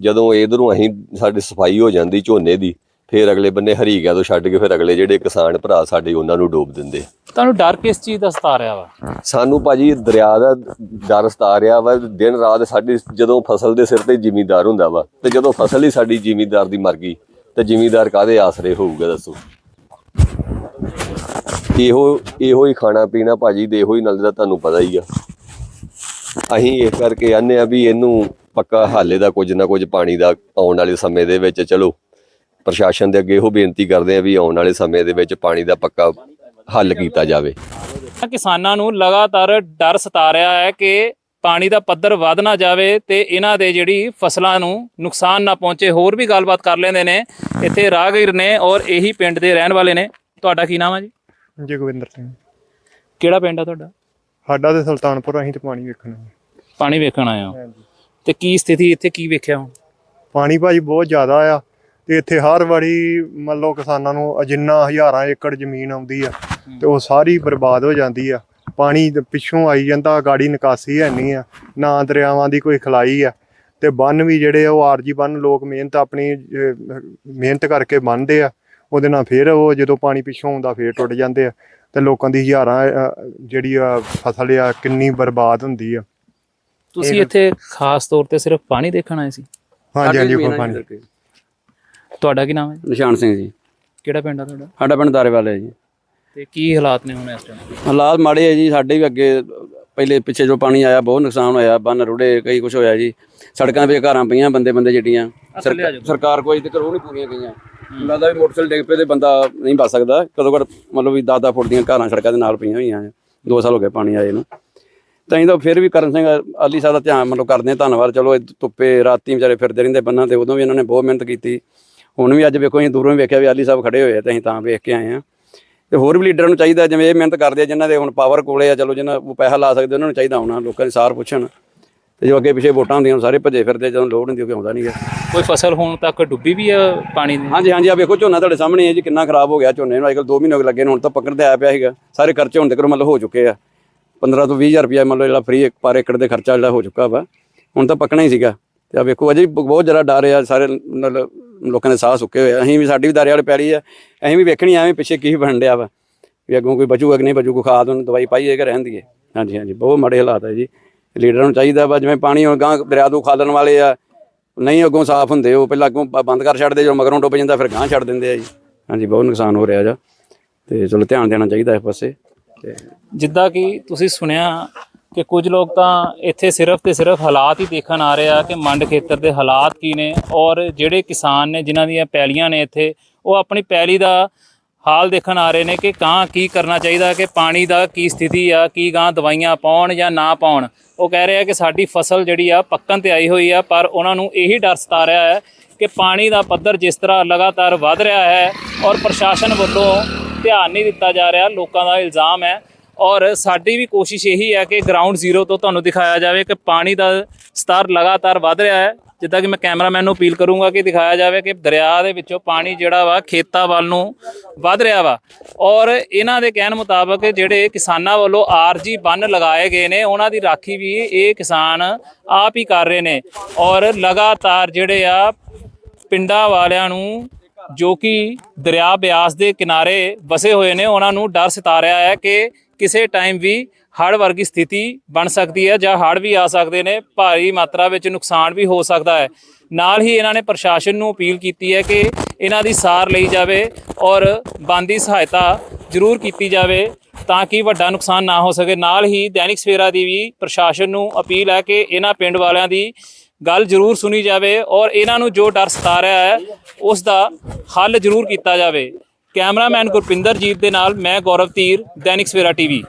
ਜਦੋਂ ਇਧਰੋਂ ਅਸੀਂ ਸਾਡੀ ਸਫ਼ਾਈ ਹੋ ਜਾਂਦੀ ਝੋਨੇ ਦੀ ਫਿਰ ਅਗਲੇ ਬੰਨੇ ਹਰੀਗਾ ਤੋਂ ਛੱਡ ਕੇ ਫਿਰ ਅਗਲੇ ਜਿਹੜੇ ਕਿਸਾਨ ਭਰਾ ਸਾਡੇ ਉਹਨਾਂ ਨੂੰ ਡੋਬ ਦਿੰਦੇ। ਤੁਹਾਨੂੰ ਡਰ ਕਿਸ ਚੀਜ਼ ਦਾ ਸਤਾ ਰਿਹਾ ਵਾ? ਸਾਨੂੰ ਭਾਜੀ ਦਰਿਆ ਦਾ ਡਰ ਸਤਾ ਰਿਹਾ ਵਾ ਦਿਨ ਰਾਤ ਸਾਡੀ ਜਦੋਂ ਫਸਲ ਦੇ ਸਿਰ ਤੇ ਜ਼ਿਮੀਂਦਾਰ ਹੁੰਦਾ ਵਾ ਤੇ ਜਦੋਂ ਫਸਲ ਹੀ ਸਾਡੀ ਜ਼ਿਮੀਂਦਾਰ ਦੀ ਮਰ ਗਈ ਤੇ ਜ਼ਿਮੀਂਦਾਰ ਕਾਦੇ ਆਸਰੇ ਹੋਊਗਾ ਦੱਸੋ? ਇਹੋ ਇਹੋ ਹੀ ਖਾਣਾ ਪੀਣਾ ਭਾਜੀ ਦੇ ਇਹੋ ਹੀ ਨਾਲ ਦਾ ਤੁਹਾਨੂੰ ਪਤਾ ਹੀ ਆ। ਅਸੀਂ ਇਹ ਕਰਕੇ ਆਨੇ ਆ ਵੀ ਇਹਨੂੰ ਪੱਕਾ ਹਾਲੇ ਦਾ ਕੁਝ ਨਾ ਕੁਝ ਪਾਣੀ ਦਾ ਆਉਣ ਵਾਲੇ ਸਮੇਂ ਦੇ ਵਿੱਚ ਚਲੋ। ਪ੍ਰਸ਼ਾਸਨ ਦੇ ਅੱਗੇ ਇਹੋ ਬੇਨਤੀ ਕਰਦੇ ਆ ਵੀ ਆਉਣ ਵਾਲੇ ਸਮੇਂ ਦੇ ਵਿੱਚ ਪਾਣੀ ਦਾ ਪੱਕਾ ਹੱਲ ਕੀਤਾ ਜਾਵੇ। ਕਿਸਾਨਾਂ ਨੂੰ ਲਗਾਤਾਰ ਡਰ ਸਤਾ ਰਿਹਾ ਹੈ ਕਿ ਪਾਣੀ ਦਾ ਪੱਧਰ ਵੱਧ ਨਾ ਜਾਵੇ ਤੇ ਇਹਨਾਂ ਦੇ ਜਿਹੜੀ ਫਸਲਾਂ ਨੂੰ ਨੁਕਸਾਨ ਨਾ ਪਹੁੰਚੇ। ਹੋਰ ਵੀ ਗੱਲਬਾਤ ਕਰ ਲੈਂਦੇ ਨੇ ਇੱਥੇ ਰਾਹਗੀਰ ਨੇ ਔਰ ਇਹੀ ਪਿੰਡ ਦੇ ਰਹਿਣ ਵਾਲੇ ਨੇ। ਤੁਹਾਡਾ ਕੀ ਨਾਮ ਹੈ ਜੀ? ਜਗਵਿੰਦਰ ਸਿੰਘ। ਕਿਹੜਾ ਪਿੰਡ ਆ ਤੁਹਾਡਾ? ਸਾਡਾ ਤੇ ਸੁਲਤਾਨਪੁਰ ਅਸੀਂ ਤੇ ਪਾਣੀ ਵੇਖਣਾ ਪਾਣੀ ਵੇਖਣ ਆਇਆ ਹੋ। ਤੇ ਕੀ ਸਥਿਤੀ ਇੱਥੇ? ਕੀ ਵੇਖਿਆ ਹੁਣ? ਪਾਣੀ ਭਾਜੀ ਬਹੁਤ ਜ਼ਿਆਦਾ ਆ। ਤੇ ਇੱਥੇ ਹਰ ਵਾਰੀ ਮੰਨ ਲਓ ਕਿਸਾਨਾਂ ਨੂੰ ਜਿੰਨਾ ਹਜ਼ਾਰਾਂ ਏਕੜ ਜ਼ਮੀਨ ਆਉਂਦੀ ਆ ਤੇ ਉਹ ਸਾਰੀ ਬਰਬਾਦ ਹੋ ਜਾਂਦੀ ਆ। ਪਾਣੀ ਪਿੱਛੋਂ ਆਈ ਜਾਂਦਾ ਗਾੜੀ ਨਿਕਾਸੀ ਹੈ ਨਹੀਂ ਆ ਨਾ ਦਰਿਆਵਾਂ ਦੀ ਕੋਈ ਖਲਾਈ ਆ। ਤੇ ਬੰਨ ਵੀ ਜਿਹੜੇ ਉਹ ਆਰਜੀ ਬੰਨ ਲੋਕ ਮਿਹਨਤ ਆਪਣੀ ਮਿਹਨਤ ਕਰਕੇ ਬੰਨਦੇ ਆ। ਉਹਦੇ ਨਾਲ ਫਿਰ ਉਹ ਜਦੋਂ ਪਾਣੀ ਪਿੱਛੋਂ ਆਉਂਦਾ ਫਿਰ ਟੁੱਟ ਜਾਂਦੇ ਆ। ਤੇ ਲੋਕਾਂ ਦੀ ਹਜ਼ਾਰਾਂ ਜਿਹੜੀ ਆ ਫਸਲ ਆ ਕਿੰਨੀ ਬਰਬਾਦ ਹੁੰਦੀ ਆ। ਤੁਸੀਂ ਇੱਥੇ ਖਾਸ ਤੌਰ ਤੇ ਸਿਰਫ ਪਾਣੀ ਦੇਖਣ ਆਏ ਸੀ? ਹਾਂਜੀ ਹਾਂਜੀ ਉਹ ਪਾਣੀ। ਤੁਹਾਡਾ ਕੀ ਨਾਮ ਹੈ ਜੀ? ਨਿਸ਼ਾਨ ਸਿੰਘ ਜੀ। ਕਿਹੜਾ ਪਿੰਡ ਆ ਤੁਹਾਡਾ? ਸਾਡਾ ਪਿੰਡ ਦਾਰੇਵਾਲ ਹੈ ਜੀ। ਤੇ ਕੀ ਹਾਲਾਤ ਨੇ ਹੁਣ ਇਸ ਟਾਈਮ ਹਾਲਾਤ ਮਾੜੇ ਹੈ ਜੀ ਸਾਡੇ ਵੀ ਅੱਗੇ ਪਹਿਲੇ ਪਿੱਛੇ ਜੋ ਪਾਣੀ ਆਇਆ ਬਹੁਤ ਨੁਕਸਾਨ ਹੋਇਆ ਬੰਨ ਰੁੜੇ ਕਈ ਕੁਝ ਹੋਇਆ ਜੀ। ਸੜਕਾਂ 'ਤੇ ਘਰਾਂ ਪਈਆਂ ਬੰਦੇ ਬੰਦੇ ਥੱਲੇ ਆ ਜਾਓ। ਸਰਕਾਰ ਕੋਈ ਤੇ ਕਰੋ ਨਹੀਂ ਪੂਰੀਆਂ ਗਈਆਂ। ਲੱਗਦਾ ਵੀ ਮੋਟਰਸਾਈਕਲ ਡਿੱਗ ਪਏ ਤੇ ਬੰਦਾ ਨਹੀਂ ਬਚ ਸਕਦਾ। ਕਦੋਂ ਕਦ ਮਤਲਬ ਵੀ 10-10 ਫੁੱਟ ਦੀਆਂ ਘਰਾਂ ਸੜਕਾਂ ਦੇ ਨਾਲ ਪਈਆਂ ਹੋਈਆਂ ਹੈ। ਦੋ ਸਾਲ ਹੋ ਗਏ ਪਾਣੀ ਆਏ ਨੂੰ। ਤਾਂ ਤਾਂ ਫਿਰ ਵੀ ਕਰਨ ਸਿੰਘ ਆਲੀ ਸਾਹਿਬ ਦਾ ਧਿਆਨ ਮਤਲਬ ਕਰਦੇ ਧੰਨਵਾਦ। ਚਲੋ ਇਹ ਧੁੱਪੇ ਰਾਤੀ ਵਿਚਾਰੇ ਫਿਰਦੇ ਰਹਿੰਦੇ ਬੰਨਾਂ ਤੇ। ਉਦੋਂ ਵੀ ਇਹਨਾਂ ਨੇ ਬਹੁਤ ਮਿਹਨਤ ਕੀਤੀ। ਹੁਣ ਵੀ ਅੱਜ ਵੇਖੋ ਅਸੀਂ ਦੂਰੋਂ ਹੀ ਵੇਖਿਆ ਵੀ ਆਲੀ ਸਾਹਿਬ ਖੜੇ ਹੋਏ ਆ ਤੇ ਅਸੀਂ ਤਾਂ ਵੇਖ ਕੇ ਆਏ ਆ ਤੇ ਹੋਰ ਵੀ ਲੀਡਰਾਂ ਨੂੰ ਚਾਹੀਦਾ ਜਿਵੇਂ ਇਹ ਮਿਹਨਤ ਕਰਦੇ ਆ ਜਿਨ੍ਹਾਂ ਦੇ ਹੁਣ ਪਾਵਰ ਕੋਲੇ ਆ ਚਲੋ ਜਿਨ੍ਹਾਂ ਉਹ ਪੈਸਾ ਲਾ ਸਕਦੇ ਉਹਨਾਂ ਨੂੰ ਚਾਹੀਦਾ ਆਉਣਾ ਲੋਕਾਂ ਦੀ ਸਾਰ ਪੁੱਛਣ। ਤੇ ਜੋ ਅੱਗੇ ਪਿੱਛੇ ਵੋਟਾਂ ਹੁੰਦੀਆਂ ਸਾਰੇ ਭੱਜੇ ਫਿਰਦੇ ਜਦੋਂ ਲੋੜ ਹੁੰਦੀ ਉਹ ਆਉਂਦਾ ਨਹੀਂ ਕੋਈ ਫਸਲ ਹੁਣ ਤੱਕ ਡੁੱਬੀ ਵੀ ਆ ਪਾਣੀ ਦੀ? ਹਾਂਜੀ ਹਾਂਜੀ ਆ ਵੇਖੋ ਝੋਨਾ ਤੁਹਾਡੇ ਸਾਹਮਣੇ ਹੈ ਜੀ ਕਿੰਨਾ ਖਰਾਬ ਹੋ ਗਿਆ ਝੋਨੇ ਨੂੰ। ਅੱਜਕੱਲ 2 ਮਹੀਨੇ ਹੋ ਗਏ ਲੱਗੇ ਨੂੰ ਹੁਣ ਤਾਂ ਪੱਕਣ ਤੇ ਆਇਆ ਪਿਆ ਸੀਗਾ। ਸਾਰੇ ਖਰਚੇ ਹੁਣ ਤੱਕ ਮਤਲਬ ਹੋ ਚੁੱਕੇ ਆ। 15 ਤੋਂ 20000 ਰੁਪਇਆ ਮਤਲਬ ਜਿਹੜਾ ਫ੍ਰੀ ਪਰ ਏਕੜ ਦੇ ਖਰਚਾ ਜਿਹੜਾ ਹੋ ਚੁੱਕਾ ਵਾ। ਹੁਣ ਤਾਂ ਪੱਕਣਾ ਹੀ ਸੀਗਾ। ਤੇ ਆ ਵੇਖੋ, ਅਜੇ ਬਹੁਤ ਜ਼ਿਆਦਾ ਡਰ ਆ ਸਾਰੇ ਮਤਲਬ ਲੋਕਾਂ ਦੇ ਸਾਹ ਸੁੱਕੇ ਹੋਏ ਆ। ਅਸੀਂ ਵੀ, ਸਾਡੀ ਵੀ ਦਾਰੇ ਵਾਲੇ ਪੈਰੀ ਆ। ਅਸੀਂ ਵੀ ਵੇਖਣੀ ਐਵੇਂ ਪਿੱਛੇ ਕੀ ਬਣ ਡਿਆ ਵਾ। ਵੀ ਅੱਗੋਂ ਕੋਈ ਬਚੂਗਾ ਕਿ ਨਹੀਂ ਬਚੂ ਕੋਈ ਖਾਦ, ਉਹਨੂੰ ਦਵਾਈ ਪਾਈਏ ਕਿ ਰਹਿਣ ਦੀਏ ਹਾਂਜੀ ਹਾਂਜੀ, ਬਹੁਤ ਮਾੜੇ ਹਾਲਾਤ ਹੈ ਜੀ। ਲੀਡਰਾਂ ਨੂੰ ਚਾਹੀਦਾ ਵਾ, ਜਿਵੇਂ ਪਾਣੀ ਹੁਣ ਗਾਂ ਦਰਿਆ ਤੋਂ ਖਾਲਣ ਵਾਲੇ ਆ, ਨਹੀਂ ਅੱਗੋਂ ਸਾਫ਼ ਹੁੰਦੇ, ਉਹ ਪਹਿਲਾਂ ਅੱਗੋਂ ਬੰਦ ਕਰ ਛੱਡਦੇ, ਜਦੋਂ ਮਗਰੋਂ ਡੁੱਬ ਜਾਂਦਾ, ਫਿਰ ਗਾਂ ਛੱਡ ਦਿੰਦੇ ਆ ਜੀ। ਹਾਂਜੀ, ਬਹੁਤ ਨੁਕਸਾਨ ਹੋ ਰਿਹਾ ਜਾ ਤੇ ਚਲੋ ਧਿਆਨ ਦੇਣਾ ਚਾਹੀਦਾ ਇਸ ਪਾਸੇ। ਤੇ ਜਿੱਦਾਂ ਕਿ ਤੁਸੀਂ ਸੁਣਿਆ ਕਿ ਕੁਝ ਲੋਕ ਤਾਂ ਇੱਥੇ ਸਿਰਫ ਤੇ ਸਿਰਫ ਹਾਲਾਤ ਹੀ ਦੇਖਣ ਆ ਰਹੇ ਆ ਕਿ ਮੰਡ ਖੇਤਰ ਦੇ ਹਾਲਾਤ ਕੀ ਨੇ ਔਰ ਜਿਹੜੇ ਕਿਸਾਨ ਨੇ ਜਿਨ੍ਹਾਂ ਦੀਆਂ ਪੈਲੀਆਂ ਨੇ ਇੱਥੇ, ਉਹ ਆਪਣੀ ਪੈਲੀ ਦਾ ਹਾਲ ਦੇਖਣ ਆ ਰਹੇ ਨੇ ਕਿ ਕਾਂ ਕੀ ਕਰਨਾ ਚਾਹੀਦਾ, ਕਿ ਪਾਣੀ ਦਾ ਕੀ ਸਥਿਤੀ ਆ, ਕੀ ਗਾਂ ਦਵਾਈਆਂ ਪਾਉਣ ਜਾਂ ਨਾ ਪਾਉਣ। ਉਹ ਕਹਿ ਰਹੇ ਆ ਕਿ ਸਾਡੀ ਫਸਲ ਜਿਹੜੀ ਆ ਪੱਕਣ ਤੇ ਆਈ ਹੋਈ ਆ, ਪਰ ਉਹਨਾਂ ਨੂੰ ਇਹੀ ਡਰ ਸਤਾ ਰਿਹਾ ਹੈ ਕਿ ਪਾਣੀ ਦਾ ਪੱਧਰ ਜਿਸ ਤਰ੍ਹਾਂ ਲਗਾਤਾਰ ਵਧ ਰਿਹਾ ਹੈ ਔਰ ਪ੍ਰਸ਼ਾਸਨ ਵੱਲੋਂ ਧਿਆਨ ਨਹੀਂ ਦਿੱਤਾ ਜਾ ਰਿਹਾ, ਲੋਕਾਂ ਦਾ ਇਲਜ਼ਾਮ ਹੈ ਔਰ ਸਾਡੀ ਵੀ ਕੋਸ਼ਿਸ਼ ਇਹੀ ਹੈ ਕਿ ਗਰਾਊਂਡ ਜ਼ੀਰੋ ਤੋਂ ਤੁਹਾਨੂੰ ਦਿਖਾਇਆ ਜਾਵੇ ਕਿ ਪਾਣੀ ਦਾ ਸਤਰ ਲਗਾਤਾਰ ਵੱਧ ਰਿਹਾ ਹੈ। ਜਿੱਦਾਂ ਕਿ ਮੈਂ ਕੈਮਰਾਮੈਨ ਨੂੰ ਅਪੀਲ ਕਰੂੰਗਾ ਕਿ ਦਿਖਾਇਆ ਜਾਵੇ ਕਿ ਦਰਿਆ ਦੇ ਵਿੱਚੋਂ ਪਾਣੀ ਜਿਹੜਾ ਵਾ ਖੇਤਾਂ ਵੱਲ ਨੂੰ ਵੱਧ ਰਿਹਾ ਵਾ। ਔਰ ਇਹਨਾਂ ਦੇ ਕਹਿਣ ਮੁਤਾਬਕ ਜਿਹੜੇ ਕਿਸਾਨਾਂ ਵੱਲੋਂ ਆਰਜੀ ਬੰਨ ਲਗਾਏ ਗਏ ਨੇ, ਉਹਨਾਂ ਦੀ ਰਾਖੀ ਵੀ ਇਹ ਕਿਸਾਨ ਆਪ ਹੀ ਕਰ ਰਹੇ ਨੇ। ਔਰ ਲਗਾਤਾਰ ਜਿਹੜੇ ਆ ਪਿੰਡਾਂ ਵਾਲਿਆਂ ਨੂੰ ਜੋ ਕਿ ਦਰਿਆ ਬਿਆਸ ਦੇ ਕਿਨਾਰੇ ਵਸੇ ਹੋਏ ਨੇ, ਉਹਨਾਂ ਨੂੰ ਡਰ ਸਤਾ ਰਿਹਾ ਹੈ ਕਿ ਕਿਸੇ ਟਾਈਮ ਵੀ ਹੜ੍ਹ ਵਰਗੀ ਸਥਿਤੀ ਬਣ ਸਕਦੀ ਹੈ ਜਾਂ ਹੜ੍ਹ ਵੀ ਆ ਸਕਦੇ ਨੇ, ਭਾਰੀ ਮਾਤਰਾ ਵਿੱਚ ਨੁਕਸਾਨ ਵੀ ਹੋ ਸਕਦਾ ਹੈ। ਨਾਲ ਹੀ ਇਹਨਾਂ ਨੇ ਪ੍ਰਸ਼ਾਸਨ ਨੂੰ ਅਪੀਲ ਕੀਤੀ ਹੈ ਕਿ ਇਹਨਾਂ ਦੀ ਸਾਰ ਲਈ ਜਾਵੇ ਔਰ ਬੰਦੀ ਸਹਾਇਤਾ ਜ਼ਰੂਰ ਕੀਤੀ ਜਾਵੇ ਤਾਂ ਕਿ ਵੱਡਾ ਨੁਕਸਾਨ ਨਾ ਹੋ ਸਕੇ। ਨਾਲ ਹੀ ਦੈਨਿਕ ਸਵੇਰਾ ਦੀ ਵੀ ਪ੍ਰਸ਼ਾਸਨ ਨੂੰ ਅਪੀਲ ਹੈ ਕਿ ਇਹਨਾਂ ਪਿੰਡ ਵਾਲਿਆਂ ਦੀ ਗੱਲ ਜ਼ਰੂਰ ਸੁਣੀ ਜਾਵੇ ਔਰ ਇਹਨਾਂ ਨੂੰ ਜੋ ਡਰ ਸਤਾ ਰਿਹਾ ਹੈ, ਉਸ ਦਾ ਹੱਲ ਜ਼ਰੂਰ ਕੀਤਾ ਜਾਵੇ। ਕੈਮਰਾਮੈਨ ਗੁਰਪਿੰਦਰਜੀਤ ਦੇ ਨਾਲ ਮੈਂ ਗੌਰਵ ਧੀਰ ਦੈਨਿਕ ਸਵੇਰਾ ਟੀਵੀ।